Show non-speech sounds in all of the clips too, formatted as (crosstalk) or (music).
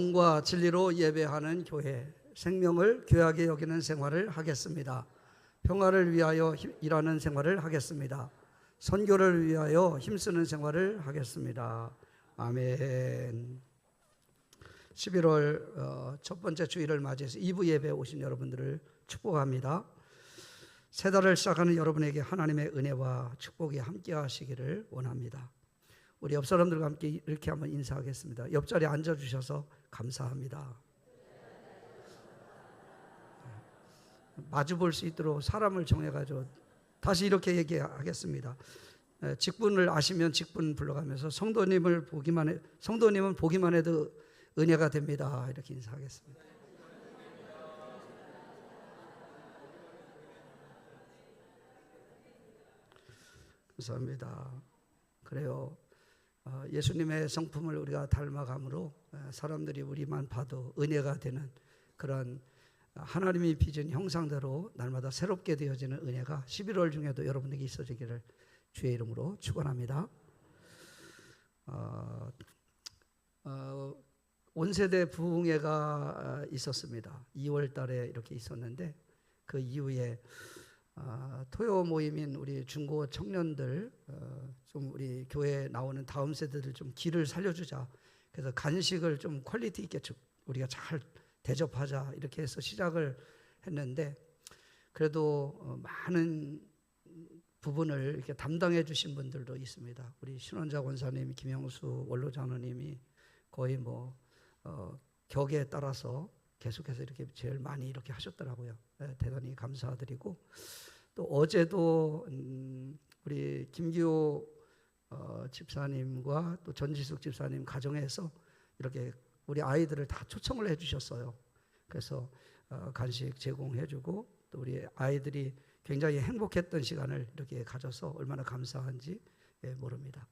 과 진리로 예배하는 교회, 생명을 귀하게 여기는 생활을 하겠습니다. 평화를 위하여 힘- 일하는 생활을 하겠습니다. 선교를 위하여 힘쓰는 생활을 하겠습니다. 아멘. 11월 어, 첫 번째 주일을 맞이해서 2부 예배에 오신 여러분들을 축복합니다. 새 달을 시작하는 여러분에게 하나님의 은혜와 축복이 함께 하시기를 원합니다. 우리 옆 사람들과 함께 이렇게 한번 인사하겠습니다. 옆자리에 앉아 주셔서 감사합니다. 마주 볼 수 있도록 사람을 정해 가지고 다시 이렇게 얘기하겠습니다. 에, 직분을 아시면 직분 불러가면서 성도님을 보기만 해 성도님은 보기만 해도 은혜가 됩니다. 이렇게 인사하겠습니다. 감사합니다. 그래요. 어, 예수님의 성품을 우리가 닮아감으로 어, 사람들이 우리만 봐도 은혜가 되는 그런 하나님의 빚은 형상대로 날마다 새롭게 되어지는 은혜가 11월 중에도 여러분에게 있어지기를 주의 이름으로 축원합니다. 어, 어, 온세대 부흥회가 어, 있었습니다. 2월 달에 이렇게 있었는데 그 이후에 아, 토요 모임인 우리 중고 청년들 어, 좀 우리 교회에 나오는 다음 세대들 좀 길을 살려주자. 그래서 간식을 좀 퀄리티 있게 좀 우리가 잘 대접하자 이렇게 해서 시작을 했는데 그래도 어, 많은 부분을 이렇게 담당해 주신 분들도 있습니다. 우리 신원자 권사님, 김영수 원로 장로님이 거의 뭐 어, 격에 따라서 계속해서 이렇게 제일 많이 이렇게 하셨더라고요. 네, 대단히 감사드리고 또 어제도 음, 우리 김기호 어, 집사님과 또 전지숙 집사님 가정에서 이렇게 우리 아이들을 다 초청을 해주셨어요. 그래서 어, 간식 제공해주고 또 우리 아이들이 굉장히 행복했던 시간을 이렇게 가져서 얼마나 감사한지 예, 모릅니다.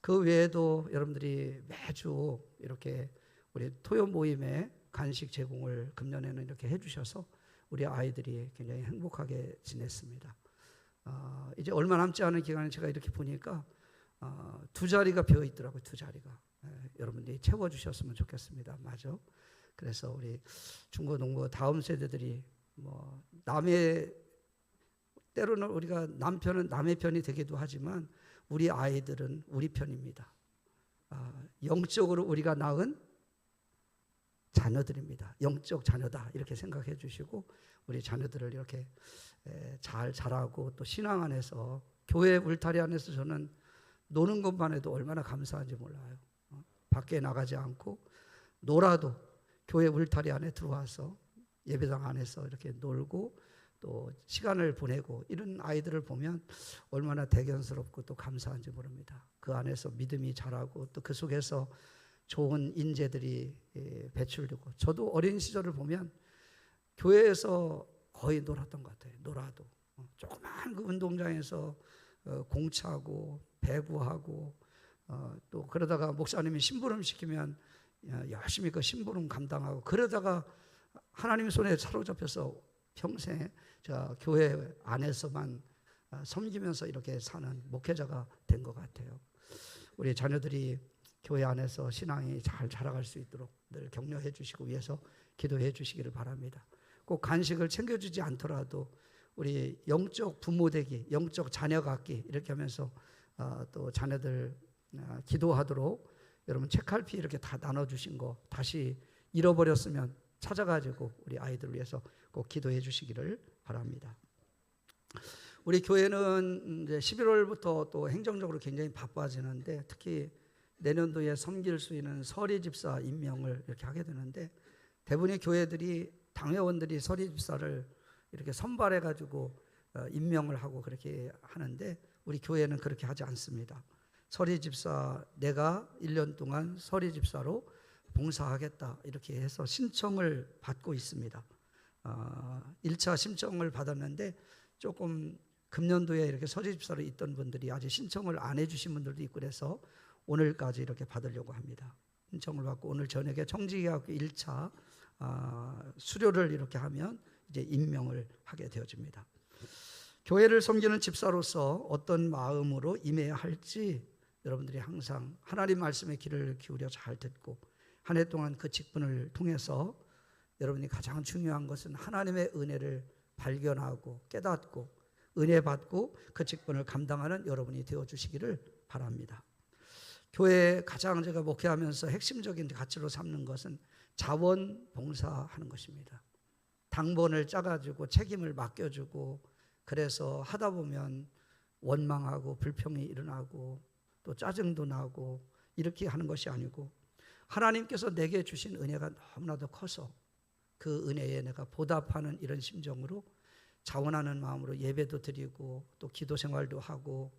그 외에도 여러분들이 매주 이렇게 우리 토요 모임에 간식 제공을 금년에는 이렇게 해주셔서 우리 아이들이 굉장히 행복하게 지냈습니다. 어, 이제 얼마 남지 않은 기간에 제가 이렇게 보니까 어, 두 자리가 비어 있더라고요. 두 자리가 예, 여러분들이 채워 주셨으면 좋겠습니다. 맞아. 그래서 우리 중고 농고 다음 세대들이 뭐 남의 때로는 우리가 남편은 남의 편이 되기도 하지만 우리 아이들은 우리 편입니다. 아, 영적으로 우리가 낳은 자녀들입니다. 영적 자녀다 이렇게 생각해 주시고 우리 자녀들을 이렇게 잘 자라고 또 신앙 안에서 교회 울타리 안에서 저는 노는 것만 해도 얼마나 감사한지 몰라요. 어? 밖에 나가지 않고 놀아도 교회 울타리 안에 들어와서 예배당 안에서 이렇게 놀고 또 시간을 보내고 이런 아이들을 보면 얼마나 대견스럽고 또 감사한지 모릅니다. 그 안에서 믿음이 자라고 또 그 속에서 좋은 인재들이 예, 배출되고 저도 어린 시절을 보면 교회에서 거의 놀았던 것 같아요. 놀아도 어, 조그만 그 운동장에서 어, 공차고 배구하고 어, 또 그러다가 목사님이 심부름 시키면 열심히 그 심부름 감당하고 그러다가 하나님 손에 사로잡혀서 평생 저 교회 안에서만 섬기면서 이렇게 사는 목회자가 된 것 같아요. 우리 자녀들이 교회 안에서 신앙이 잘 자라갈 수 있도록 늘 격려해 주시고 위해서 기도해 주시기를 바랍니다. 꼭 간식을 챙겨주지 않더라도 우리 영적 부모 되기, 영적 자녀 갖기 이렇게 하면서 어, 또 자녀들 어, 기도하도록 여러분 책갈피 이렇게 다 나눠주신 거 다시 잃어버렸으면 찾아가지고 우리 아이들 위해서 꼭 기도해 주시기를 바랍니다. 우리 교회는 이제 11월부터 또 행정적으로 굉장히 바빠지는데 특히 내년도에 섬길 수 있는 서리 집사 임명을 이렇게 하게 되는데 대부분의 교회들이 당회원들이 서리 집사를 이렇게 선발해 가지고 어, 임명을 하고 그렇게 하는데 우리 교회는 그렇게 하지 않습니다. 서리 집사 내가 1년 동안 서리 집사로 봉사하겠다 이렇게 해서 신청을 받고 있습니다. 어, 1차 신청을 받았는데 조금 금년도에 이렇게 서리 집사로 있던 분들이 아직 신청을 안 해주신 분들도 있고 그래서 오늘까지 이렇게 받으려고 합니다. 신청을 받고 오늘 저녁에 청지기학교 1차 아, 수료를 이렇게 하면 이제 임명을 하게 되어집니다. 교회를 섬기는 집사로서 어떤 마음으로 임해야 할지 여러분들이 항상 하나님 말씀에 귀를 기울여 잘 듣고 한 해 동안 그 직분을 통해서 여러분이 가장 중요한 것은 하나님의 은혜를 발견하고 깨닫고 은혜 받고 그 직분을 감당하는 여러분이 되어 주시기를 바랍니다. 교회 가장 제가 목회하면서 핵심적인 가치로 삼는 것은 자원 봉사하는 것입니다. 당번을 짜가지고 책임을 맡겨주고 그래서 하다 보면 원망하고 불평이 일어나고 또 짜증도 나고 이렇게 하는 것이 아니고 하나님께서 내게 주신 은혜가 너무나도 커서 그 은혜에 내가 보답하는 이런 심정으로 자원하는 마음으로 예배도 드리고 또 기도 생활도 하고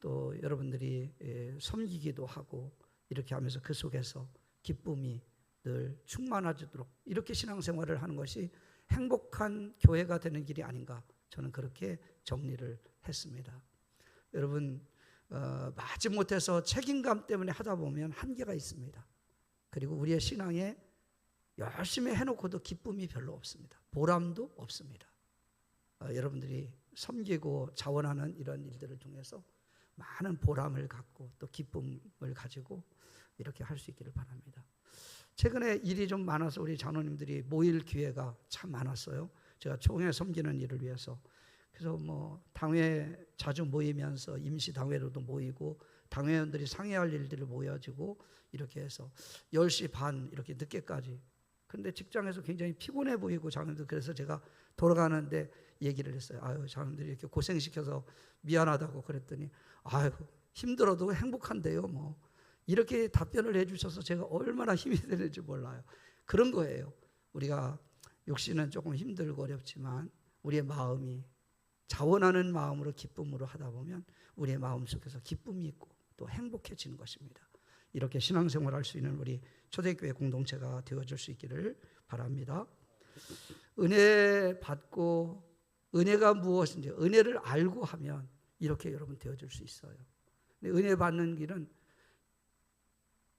또 여러분들이 예, 섬기기도 하고 이렇게 하면서 그 속에서 기쁨이 늘 충만하도록 이렇게 신앙생활을 하는 것이 행복한 교회가 되는 길이 아닌가 저는 그렇게 정리를 했습니다. 여러분 어, 마지못해서 책임감 때문에 하다 보면 한계가 있습니다. 그리고 우리의 신앙에 열심히 해놓고도 기쁨이 별로 없습니다. 보람도 없습니다. 어, 여러분들이 섬기고 자원하는 이런 일들을 통해서 많은 보람을 갖고 또 기쁨을 가지고 이렇게 할 수 있기를 바랍니다. 최근에 일이 좀 많아서 우리 장로님들이 모일 기회가 참 많았어요. 제가 총회 섬기는 일을 위해서. 그래서 뭐 당회 자주 모이면서 임시 당회로도 모이고 당회원들이 상의할 일들을 모여지고 이렇게 해서 10시 반 이렇게 늦게까지 근데 직장에서 굉장히 피곤해 보이고 장님들 그래서 제가 돌아가는데 얘기를 했어요. 아유 장님들이 이렇게 고생시켜서 미안하다고 그랬더니 아유 힘들어도 행복한데요. 뭐 이렇게 답변을 해주셔서 제가 얼마나 힘이 되는지 몰라요. 그런 거예요. 우리가 육신은 조금 힘들고 어렵지만 우리의 마음이 자원하는 마음으로 기쁨으로 하다 보면 우리의 마음 속에서 기쁨이 있고 또 행복해지는 것입니다. 이렇게 신앙생활 할수 있는 우리 초대교회 공동체가 되어줄 수 있기를 바랍니다. 은혜 받고 은혜가 무엇인지 은혜를 알고 하면 이렇게 여러분 되어줄 수 있어요. 은혜 받는 길은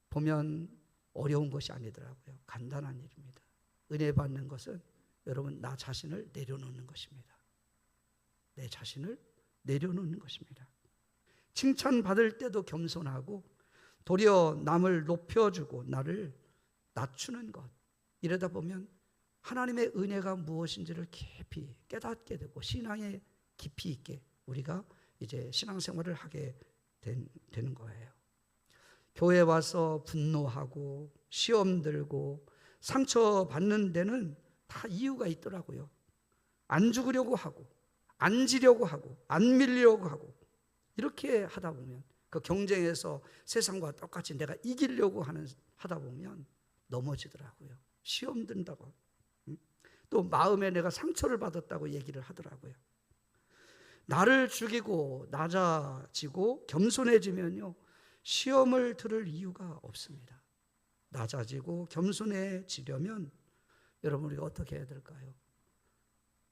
보면 어려운 것이 아니더라고요. 간단한 일입니다. 은혜 받는 것은 여러분 나 자신을 내려놓는 것입니다. 내 자신을 내려놓는 것입니다. 칭찬 받을 때도 겸손하고 도리어 남을 높여주고 나를 낮추는 것. 이러다 보면 하나님의 은혜가 무엇인지를 깊이 깨닫게 되고 신앙에 깊이 있게 우리가 이제 신앙생활을 하게 된, 되는 거예요. 교회 와서 분노하고 시험 들고 상처 받는 데는 다 이유가 있더라고요. 안 죽으려고 하고, 안 지려고 하고, 안 밀려고 하고, 이렇게 하다 보면 그 경쟁에서 세상과 똑같이 내가 이기려고 하는 하다 보면 넘어지더라고요. 시험 든다고. 또 마음에 내가 상처를 받았다고 얘기를 하더라고요. 나를 죽이고 낮아지고 겸손해지면요. 시험을 들을 이유가 없습니다. 낮아지고 겸손해지려면 여러분 우리가 어떻게 해야 될까요?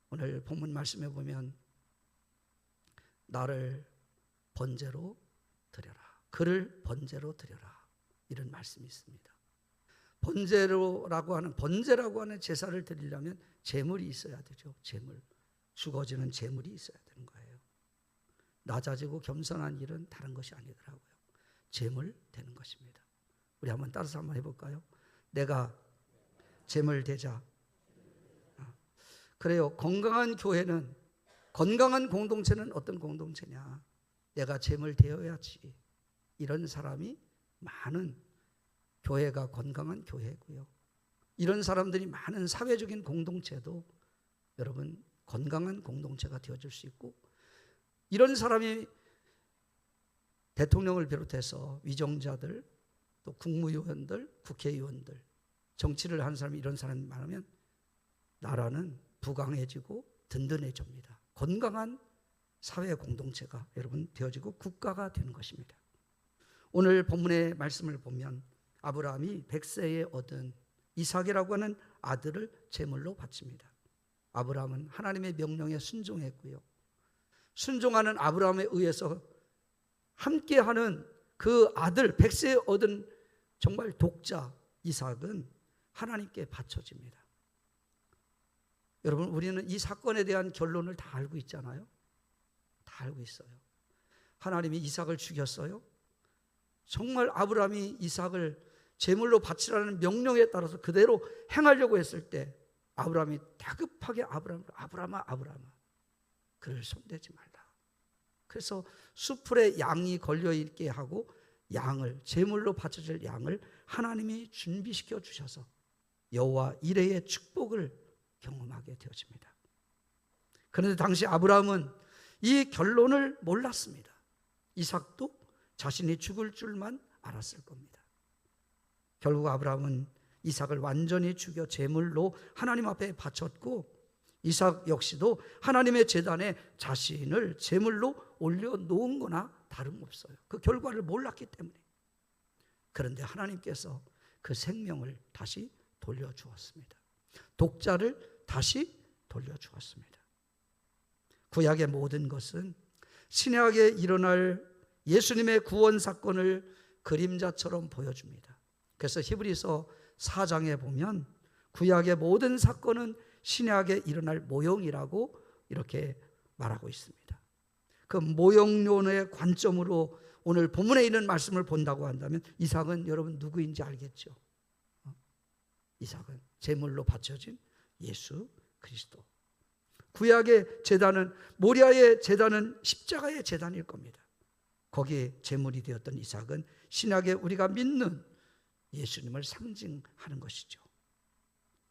오늘 본문 말씀해 보면 나를 번제로 드려라. 그를 번제로 드려라. 이런 말씀이 있습니다. 번제로라고 하는 번제라고 하는 제사를 드리려면 제물이 있어야 되죠. 제물. 죽어지는 제물이 있어야 되는 거예요. 낮아지고 겸손한 일은 다른 것이 아니더라고요. 제물 되는 것입니다. 우리 한번 따라서 한번 해볼까요? 내가 제물 되자. 아, 그래요. 건강한 교회는 건강한 공동체는 어떤 공동체냐? 내가 제물 되어야지. 이런 사람이 많은 교회가 건강한 교회고요. 이런 사람들이 많은 사회적인 공동체도 여러분 건강한 공동체가 되어줄 수 있고 이런 사람이 대통령을 비롯해서 위정자들 또 국무위원들 국회의원들 정치를 하는 사람이 이런 사람이 많으면 나라는 부강해지고 든든해집니다. 건강한 사회 공동체가 여러분 되어지고 국가가 되는 것입니다. 오늘 본문의 말씀을 보면 아브라함이 백세에 얻은 이삭이라고 하는 아들을 제물로 바칩니다. 아브라함은 하나님의 명령에 순종했고요. 순종하는 아브라함에 의해서 함께하는 그 아들 백세에 얻은 정말 독자 이삭은 하나님께 바쳐집니다. 여러분 우리는 이 사건에 대한 결론을 다 알고 있잖아요. 다 알고 있어요. 하나님이 이삭을 죽였어요. 정말 아브라함이 이삭을 제물로 바치라는 명령에 따라서 그대로 행하려고 했을 때 아브라함이 다급하게 아브라함 아브라함아 아브라함아 그를 손대지 말라. 그래서 수풀에 양이 걸려 있게 하고 양을 제물로 바쳐질 양을 하나님이 준비시켜 주셔서 여호와 이레의 축복을 경험하게 되어집니다. 그런데 당시 아브라함은 이 결론을 몰랐습니다. 이삭도 자신이 죽을 줄만 알았을 겁니다. 결국 아브라함은 이삭을 완전히 죽여 제물로 하나님 앞에 바쳤고 이삭 역시도 하나님의 재단에 자신을 제물로 올려 놓은 거나 다름없어요. 그 결과를 몰랐기 때문에. 그런데 하나님께서 그 생명을 다시 돌려주었습니다. 독자를 다시 돌려주었습니다. 구약의 모든 것은 신약에 일어날 예수님의 구원 사건을 그림자처럼 보여줍니다. 그래서 히브리서 4장에 보면 구약의 모든 사건은 신약에 일어날 모형이라고 이렇게 말하고 있습니다. 그 모형론의 관점으로 오늘 본문에 있는 말씀을 본다고 한다면 이삭은 여러분 누구인지 알겠죠? 어? 이삭은 제물로 바쳐진 예수 그리스도. 구약의 재단은 모리아의 재단은 십자가의 재단일 겁니다. 거기에 제물이 되었던 이삭은 신약에 우리가 믿는 예수님을 상징하는 것이죠.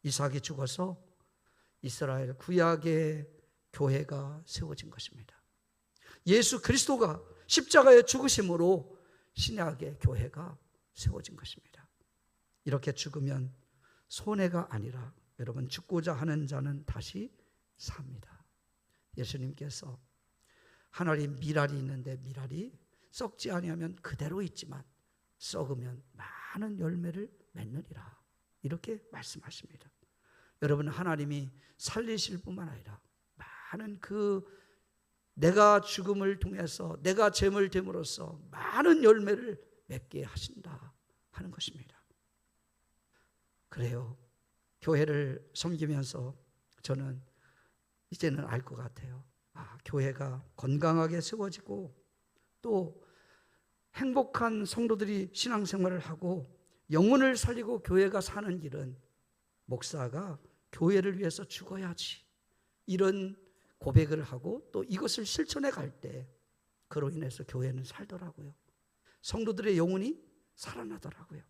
이삭이 죽어서 이스라엘 구약의 교회가 세워진 것입니다. 예수 그리스도가 십자가의 죽으심으로 신약의 교회가 세워진 것입니다. 이렇게 죽으면 손해가 아니라 여러분 죽고자 하는 자는 다시 삽니다. 예수님께서 하늘에 미랄이 있는데 미랄이 썩지 아니하면 그대로 있지만 썩으면 많은 열매를 맺느니라. 이렇게 말씀하십니다. 여러분 하나님이 살리실 뿐만 아니라 많은 그 내가 죽음을 통해서 내가 재물 됨으로써 많은 열매를 맺게 하신다 하는 것입니다. 그래요. 교회를 섬기면서 저는 이제는 알 것 같아요. 아, 교회가 건강하게 세워지고 또 행복한 성도들이 신앙생활을 하고 영혼을 살리고 교회가 사는 길은 목사가 교회를 위해서 죽어야지. 이런 고백을 하고 또 이것을 실천해 갈 때 그로 인해서 교회는 살더라고요. 성도들의 영혼이 살아나더라고요.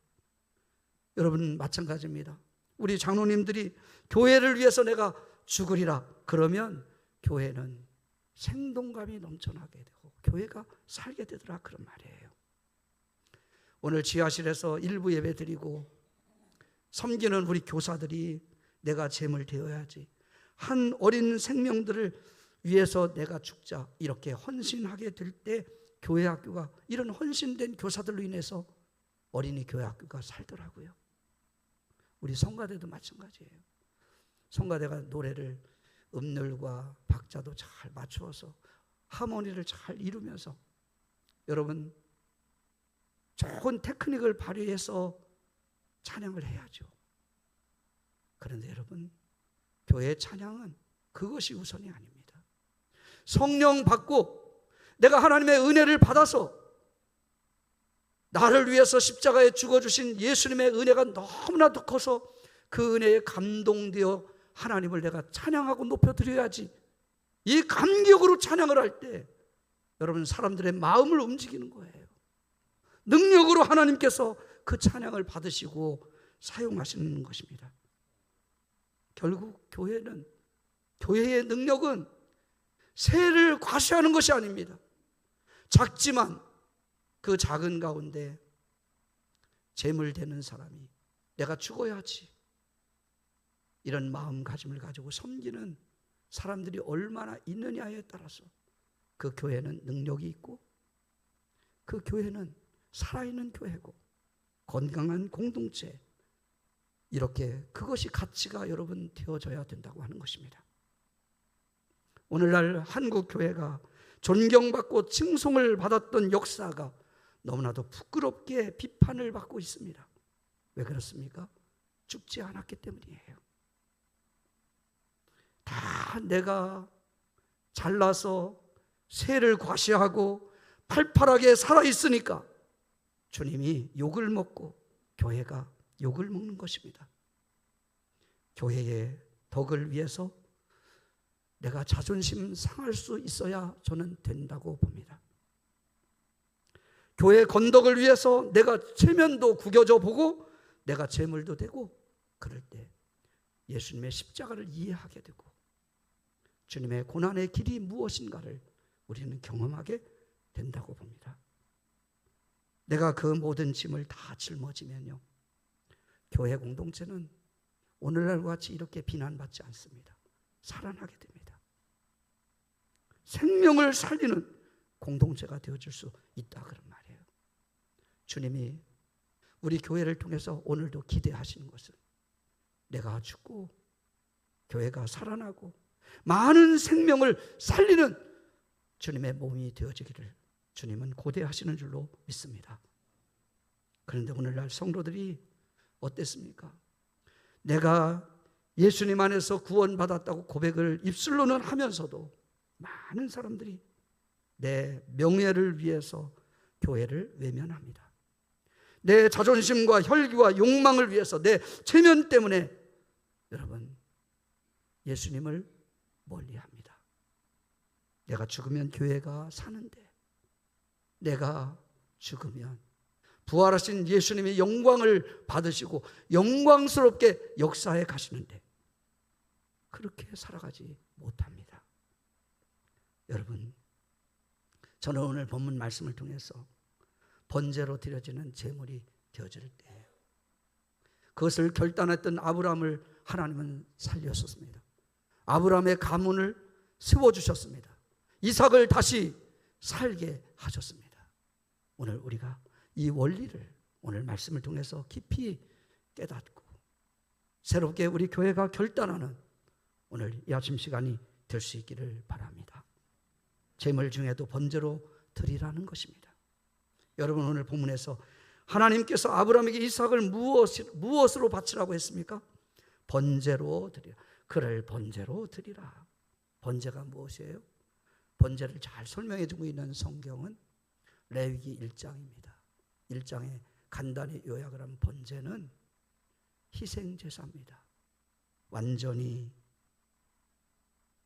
여러분 마찬가지입니다. 우리 장로님들이 교회를 위해서 내가 죽으리라 그러면 교회는 생동감이 넘쳐나게 되고 교회가 살게 되더라 그런 말이에요. 오늘 지하실에서 일부 예배 드리고 섬기는 우리 교사들이 내가 재물 되어야지. 한 어린 생명들을 위해서 내가 죽자. 이렇게 헌신하게 될 때 교회 학교가 이런 헌신된 교사들로 인해서 어린이 교회 학교가 살더라고요. 우리 성가대도 마찬가지예요. 성가대가 노래를 음률과 박자도 잘 맞추어서 하모니를 잘 이루면서 여러분 좋은 테크닉을 발휘해서 찬양을 해야죠. 그런데 여러분, 교회 찬양은 그것이 우선이 아닙니다. 성령 받고 내가 하나님의 은혜를 받아서 나를 위해서 십자가에 죽어주신 예수님의 은혜가 너무나도 커서 그 은혜에 감동되어 하나님을 내가 찬양하고 높여드려야지. 이 감격으로 찬양을 할 때 여러분 사람들의 마음을 움직이는 거예요. 능력으로 하나님께서 그 찬양을 받으시고 사용하시는 것입니다. 결국 교회는 교회의 능력은 새를 과시하는 것이 아닙니다. 작지만 그 작은 가운데 재물 되는 사람이 내가 죽어야지 이런 마음가짐을 가지고 섬기는 사람들이 얼마나 있느냐에 따라서 그 교회는 능력이 있고 그 교회는 살아있는 교회고 건강한 공동체 이렇게 그것이 가치가 여러분 되어져야 된다고 하는 것입니다. 오늘날 한국 교회가 존경받고 칭송을 받았던 역사가 너무나도 부끄럽게 비판을 받고 있습니다. 왜 그렇습니까? 죽지 않았기 때문이에요. 다 내가 잘나서 새를 과시하고 팔팔하게 살아 있으니까 주님이 욕을 먹고 교회가 욕을 먹는 것입니다. 교회의 덕을 위해서 내가 자존심 상할 수 있어야 저는 된다고 봅니다. 교회 건덕을 위해서 내가 체면도 구겨져 보고 내가 재물도 되고 그럴 때 예수님의 십자가를 이해하게 되고 주님의 고난의 길이 무엇인가를 우리는 경험하게 된다고 봅니다. 내가 그 모든 짐을 다 짊어지면요. 교회 공동체는 오늘날과 같이 이렇게 비난받지 않습니다. 살아나게 됩니다. 생명을 살리는 공동체가 되어줄 수 있다 그런 말이에요. 주님이 우리 교회를 통해서 오늘도 기대하시는 것은 내가 죽고 교회가 살아나고 많은 생명을 살리는 주님의 몸이 되어지기를 주님은 고대하시는 줄로 믿습니다. 그런데 오늘날 성도들이 어땠습니까? 내가 예수님 안에서 구원받았다고 고백을 입술로는 하면서도 많은 사람들이 내 명예를 위해서 교회를 외면합니다. 내 자존심과 혈기와 욕망을 위해서 내 체면 때문에 여러분 예수님을 멀리 합니다. 내가 죽으면 교회가 사는데 내가 죽으면 부활하신 예수님의 영광을 받으시고 영광스럽게 역사에 가시는데 그렇게 살아가지 못합니다. 여러분, 저는 오늘 본문 말씀을 통해서 번제로 드려지는 제물이 되어질 때 그것을 결단했던 아브라함을 하나님은 살렸었습니다. 아브라함의 가문을 세워 주셨습니다. 이삭을 다시 살게 하셨습니다. 오늘 우리가 이 원리를 오늘 말씀을 통해서 깊이 깨닫고 새롭게 우리 교회가 결단하는 오늘 이 아침 시간이 될 수 있기를 바랍니다. 재물 중에도 번제로 드리라는 것입니다. 여러분 오늘 본문에서 하나님께서 아브라함에게 이삭을 무엇, 무엇으로 바치라고 했습니까? 번제로 드리라. 그를 번제로 드리라. 번제가 무엇이에요? 번제를 잘 설명해 주고 있는 성경은 레위기 1장입니다. 1장에 간단히 요약을 한 번제는 희생 제사입니다. 완전히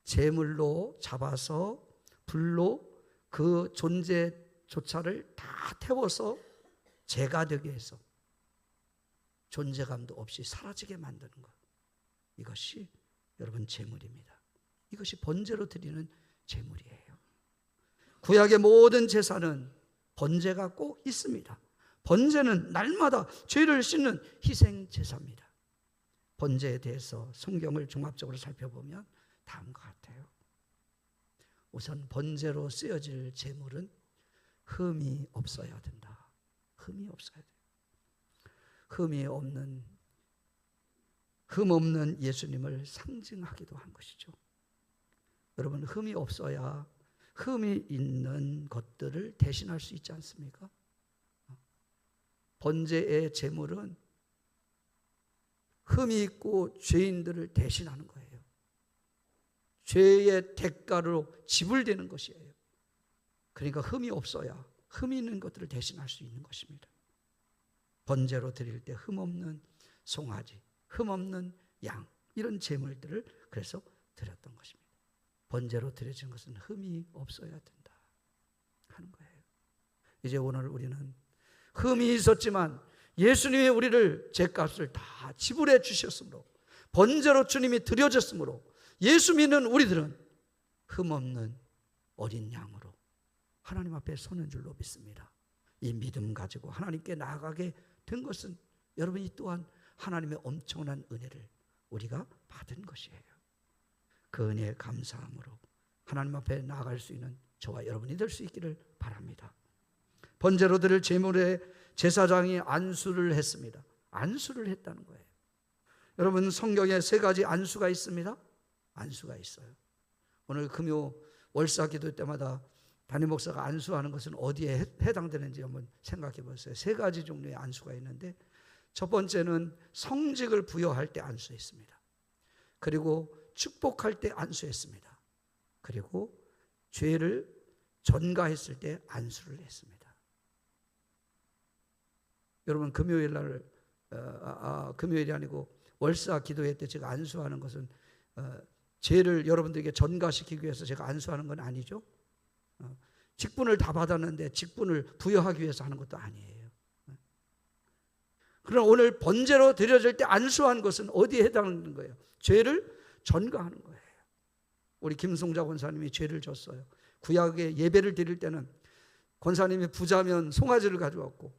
제물로 잡아서 불로 그 존재조차를 다 태워서 죄가 되게 해서 존재감도 없이 사라지게 만드는 것. 이것이 여러분 제물입니다. 이것이 번제로 드리는 제물이에요. 구약의 모든 제사는 번제가 꼭 있습니다. 번제는 날마다 죄를 씻는 희생 제사입니다. 번제에 대해서 성경을 종합적으로 살펴보면 다음과 같아요. 우선 번제로 쓰여질 제물은 흠이 없어야 된다. 흠이 없어야 돼요. 흠이 없는 흠 없는 예수님을 상징하기도 한 것이죠. 여러분 흠이 없어야 흠이 있는 것들을 대신할 수 있지 않습니까? 번제의 제물은 흠이 있고 죄인들을 대신하는 거예요. 죄의 대가로 지불되는 것이에요. 그러니까 흠이 없어야 흠이 있는 것들을 대신할 수 있는 것입니다. 번제로 드릴 때 흠 없는 송아지, 흠 없는 양 이런 제물들을 그래서 드렸던 것입니다. 번제로 드려진 것은 흠이 없어야 된다 하는 거예요. 이제 오늘 우리는 흠이 있었지만 예수님이 우리를 죄값을 다 지불해 주셨으므로 번제로 주님이 드려졌으므로 예수 믿는 우리들은 흠 없는 어린 양으로 하나님 앞에 서는 줄로 믿습니다. 이 믿음 가지고 하나님께 나아가게 된 것은 여러분 이 또한 하나님의 엄청난 은혜를 우리가 받은 것이에요. 그 은혜에 감사함으로 하나님 앞에 나아갈 수 있는 저와 여러분이 될 수 있기를 바랍니다. 번제로 드릴 제물에 제사장이 안수를 했습니다. 안수를 했다는 거예요. 여러분 성경에 세 가지 안수가 있습니다. 안수가 있어요. 오늘 금요 월사 기도 때마다 담임 목사가 안수하는 것은 어디에 해당되는지 한번 생각해 보세요. 세 가지 종류의 안수가 있는데 첫 번째는 성직을 부여할 때 안수했습니다. 그리고 축복할 때 안수했습니다. 그리고 죄를 전가했을 때 안수를 했습니다. 여러분 금요일 날 어, 아, 아, 금요일이 아니고 월사 기도회 때 제가 안수하는 것은 어, 죄를 여러분들에게 전가시키기 위해서 제가 안수하는 건 아니죠. 어, 직분을 다 받았는데 직분을 부여하기 위해서 하는 것도 아니에요. 그러나 오늘 번제로 드려질 때 안수한 것은 어디에 해당하는 거예요? 죄를 전가하는 거예요. 우리 김송자 권사님이 죄를 졌어요. 구약의 예배를 드릴 때는 권사님이 부자면 송아지를 가져왔고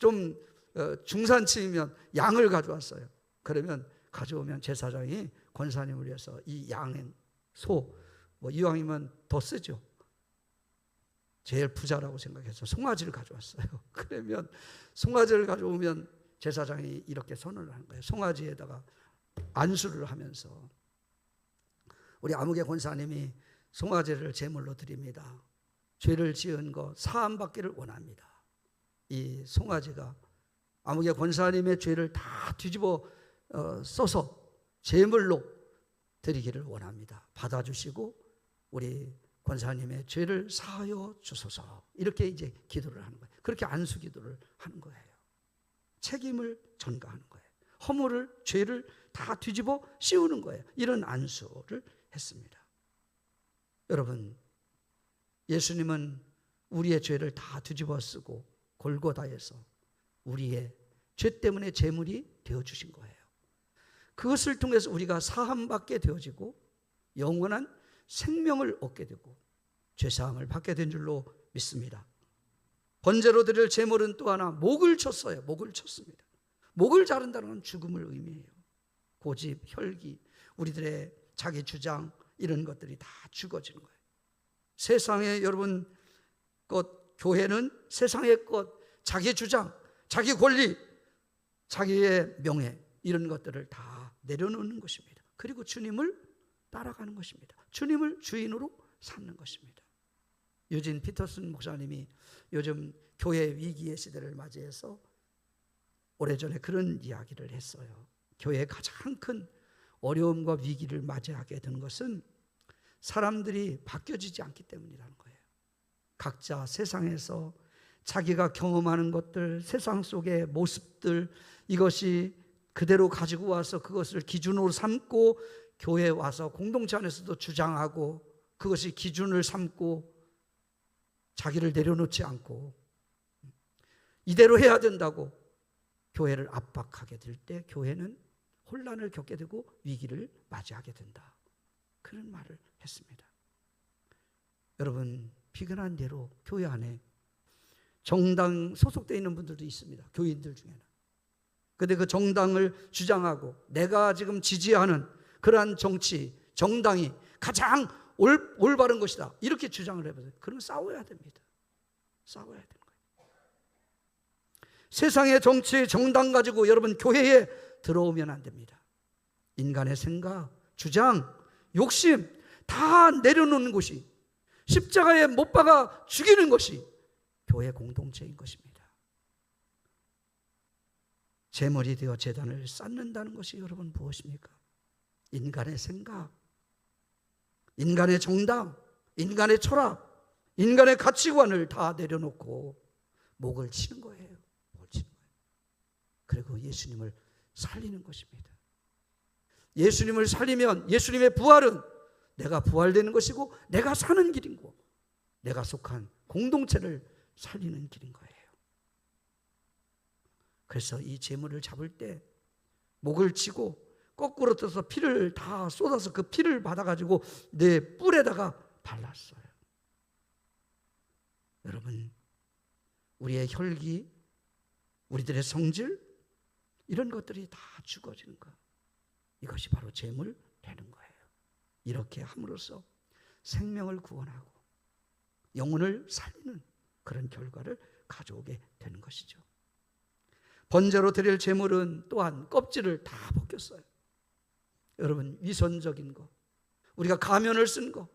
좀 어, 중산층이면 양을 가져왔어요. 그러면 가져오면 제사장이 권사님을 위해서 이 양행 소, 뭐 이왕이면 더 쓰죠. 제일 부자라고 생각해서 송아지를 가져왔어요. (laughs) 그러면 송아지를 가져오면 제사장이 이렇게 선언을 하는 거예요. 송아지에다가 안수를 하면서 우리 아무개 권사님이 송아지를 제물로 드립니다. 죄를 지은 거 사함 받기를 원합니다. 이 송아지가 아무개 권사님의 죄를 다 뒤집어 어, 써서 제물로 드리기를 원합니다. 받아주시고 우리 권사님의 죄를 사하여 주소서 이렇게 이제 기도를 하는 거예요. 그렇게 안수 기도를 하는 거예요. 책임을 전가하는 거예요. 허물을 죄를 다 뒤집어 씌우는 거예요. 이런 안수를 했습니다. 여러분 예수님은 우리의 죄를 다 뒤집어 쓰고 골고다에서 우리의 죄 때문에 제물이 되어 주신 거예요. 그것을 통해서 우리가 사함 받게 되어지고 영원한 생명을 얻게 되고 죄 사함을 받게 된 줄로 믿습니다. 번제로 드릴 제물은 또 하나 목을 쳤어요. 목을 쳤습니다. 목을 자른다는 건 죽음을 의미해요. 고집, 혈기, 우리들의 자기 주장 이런 것들이 다 죽어지는 거예요. 세상에 여러분 것 교회는 세상의 것 자기 주장, 자기 권리, 자기의 명예 이런 것들을 다 내려놓는 것입니다. 그리고 주님을 따라가는 것입니다. 주님을 주인으로 삼는 것입니다. 유진 피터슨 목사님이 요즘 교회 위기의 시대를 맞이해서 오래전에 그런 이야기를 했어요. 교회의 가장 큰 어려움과 위기를 맞이하게 된 것은 사람들이 바뀌어지지 않기 때문이라는 거예요. 각자 세상에서 자기가 경험하는 것들, 세상 속의 모습들, 이것이 그대로 가지고 와서 그것을 기준으로 삼고 교회에 와서 공동체 안에서도 주장하고 그것이 기준을 삼고 자기를 내려놓지 않고 이대로 해야 된다고 교회를 압박하게 될 때 교회는 혼란을 겪게 되고 위기를 맞이하게 된다. 그런 말을 했습니다. 여러분 비근한 대로 교회 안에 정당 소속되어 있는 분들도 있습니다. 교인들 중에는. 근데 그 정당을 주장하고 내가 지금 지지하는 그러한 정치, 정당이 가장 올, 올바른 것이다. 이렇게 주장을 해보세요. 그러면 싸워야 됩니다. 싸워야 되는 거예요. 세상의 정치, 정당 가지고 여러분 교회에 들어오면 안 됩니다. 인간의 생각, 주장, 욕심 다 내려놓는 곳이 십자가에 못 박아 죽이는 것이 교회 공동체인 것입니다. 제물이 되어 재단을 쌓는다는 것이 여러분 무엇입니까? 인간의 생각, 인간의 정당, 인간의 철학, 인간의 가치관을 다 내려놓고 목을 치는 거예요. 목을 치는 거예요. 그리고 예수님을 살리는 것입니다. 예수님을 살리면 예수님의 부활은 내가 부활되는 것이고 내가 사는 길이고 내가 속한 공동체를 살리는 길인 거예요. 그래서 이 재물을 잡을 때 목을 치고 거꾸로 떠서 피를 다 쏟아서 그 피를 받아가지고 내 뿔에다가 발랐어요. 여러분, 우리의 혈기, 우리들의 성질, 이런 것들이 다 죽어지는 것. 이것이 바로 재물 되는 거예요. 이렇게 함으로써 생명을 구원하고 영혼을 살리는 그런 결과를 가져오게 되는 것이죠. 번제로 드릴 제물은 또한 껍질을 다 벗겼어요. 여러분 위선적인 거, 우리가 가면을 쓴 거,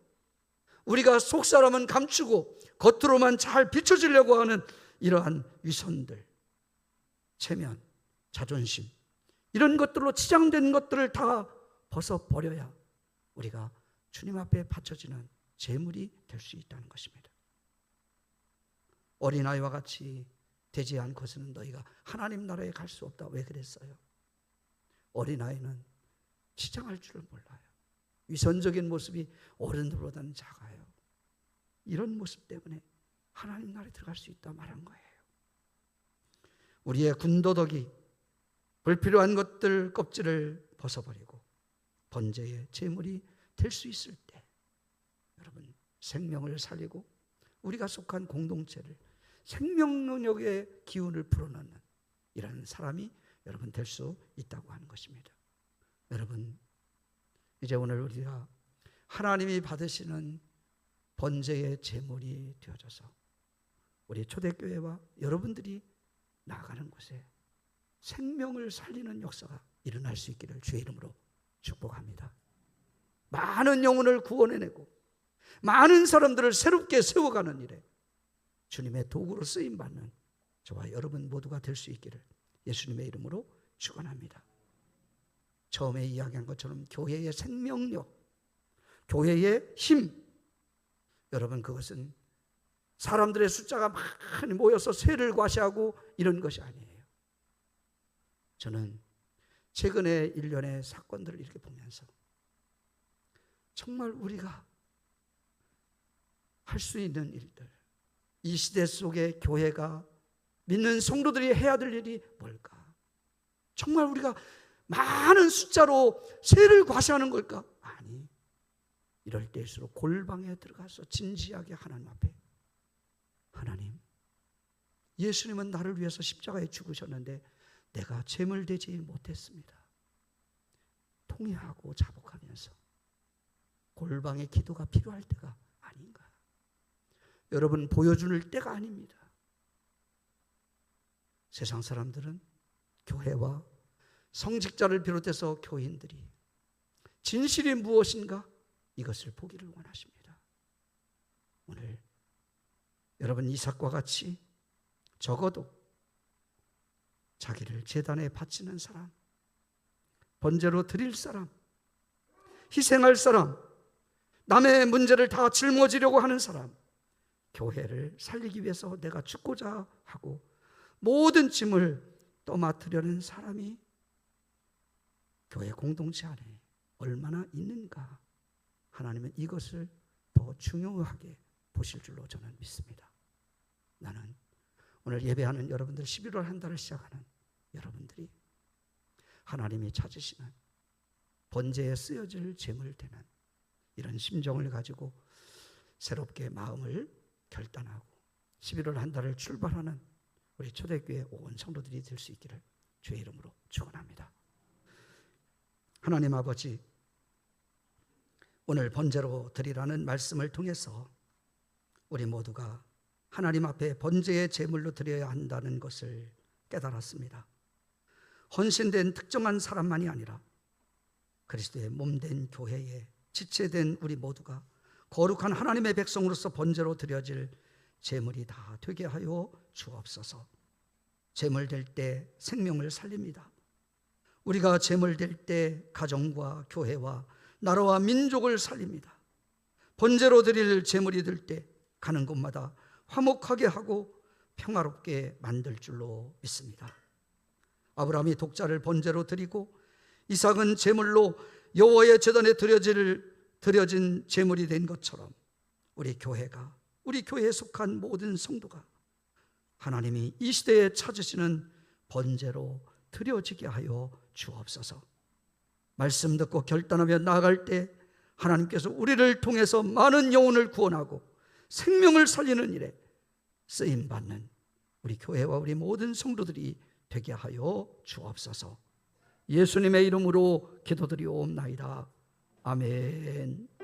우리가 속 사람은 감추고 겉으로만 잘 비춰지려고 하는 이러한 위선들, 체면, 자존심 이런 것들로 치장된 것들을 다 벗어 버려야 우리가 주님 앞에 바쳐지는 제물이 될 수 있다는 것입니다. 어린아이와 같이 되지 않고서는 너희가 하나님 나라에 갈 수 없다. 왜 그랬어요? 어린아이는 치장할 줄을 몰라요. 위선적인 모습이 어른들보다는 작아요. 이런 모습 때문에 하나님 나라에 들어갈 수 있다 말한 거예요. 우리의 군도덕이 불필요한 것들 껍질을 벗어버리고 번제의 제물이 될 수 있을 때 여러분 생명을 살리고 우리가 속한 공동체를 생명력의 기운을 불어넣는 이런 사람이 여러분 될 수 있다고 하는 것입니다. 여러분 이제 오늘 우리가 하나님이 받으시는 번제의 제물이 되어져서 우리 초대교회와 여러분들이 나아가는 곳에 생명을 살리는 역사가 일어날 수 있기를 주의 이름으로 축복합니다. 많은 영혼을 구원해내고 많은 사람들을 새롭게 세워가는 일에 주님의 도구로 쓰임 받는 저와 여러분 모두가 될 수 있기를 예수님의 이름으로 축원합니다. 처음에 이야기한 것처럼 교회의 생명력, 교회의 힘, 여러분 그것은 사람들의 숫자가 많이 모여서 세를 과시하고 이런 것이 아니에요. 저는 최근에 일련의 사건들을 이렇게 보면서 정말 우리가 할 수 있는 일들, 이 시대 속에 교회가 믿는 성도들이 해야 될 일이 뭘까? 정말 우리가 많은 숫자로 세를 과시하는 걸까? 아니. 이럴 때일수록 골방에 들어가서 진지하게 하나님 앞에 하나님 예수님은 나를 위해서 십자가에 죽으셨는데 내가 죄물 되지 못했습니다. 통회하고 자복하면서 골방의 기도가 필요할 때가 아닌가. 여러분 보여줄 때가 아닙니다. 세상 사람들은 교회와 성직자를 비롯해서 교인들이 진실이 무엇인가 이것을 보기를 원하십니다. 오늘 여러분 이삭과 같이 적어도 자기를 재단에 바치는 사람, 번제로 드릴 사람, 희생할 사람, 남의 문제를 다 짊어지려고 하는 사람, 교회를 살리기 위해서 내가 죽고자 하고 모든 짐을 떠맡으려는 사람이 교회 공동체 안에 얼마나 있는가 하나님은 이것을 더 중요하게 보실 줄로 저는 믿습니다. 나는 오늘 예배하는 여러분들 11월 한 달을 시작하는 여러분들이 하나님이 찾으시는 번제에 쓰여질 재물 되는 이런 심정을 가지고 새롭게 마음을 결단하고 11월 한 달을 출발하는 우리 초대교회 온 성도들이 될 수 있기를 주의 이름으로 축원합니다. 하나님 아버지 오늘 번제로 드리라는 말씀을 통해서 우리 모두가 하나님 앞에 번제의 제물로 드려야 한다는 것을 깨달았습니다. 헌신된 특정한 사람만이 아니라 그리스도의 몸된 교회에 지체된 우리 모두가 거룩한 하나님의 백성으로서 번제로 드려질 제물이 다 되게 하여 주옵소서. 제물 될 때 생명을 살립니다. 우리가 제물 될 때 가정과 교회와 나라와 민족을 살립니다. 번제로 드릴 제물이 될 때 가는 곳마다 화목하게 하고 평화롭게 만들 줄로 믿습니다. 아브라함이 독자를 번제로 드리고 이삭은 제물로 여호와의 제단에 드려질 드려진 제물이 된 것처럼 우리 교회가 우리 교회에 속한 모든 성도가 하나님이 이 시대에 찾으시는 번제로 드려지게 하여 주옵소서. 말씀 듣고 결단하며 나아갈 때 하나님께서 우리를 통해서 많은 영혼을 구원하고 생명을 살리는 일에 쓰임 받는 우리 교회와 우리 모든 성도들이 되게 하여 주옵소서. 예수님의 이름으로 기도드리옵나이다. 아멘.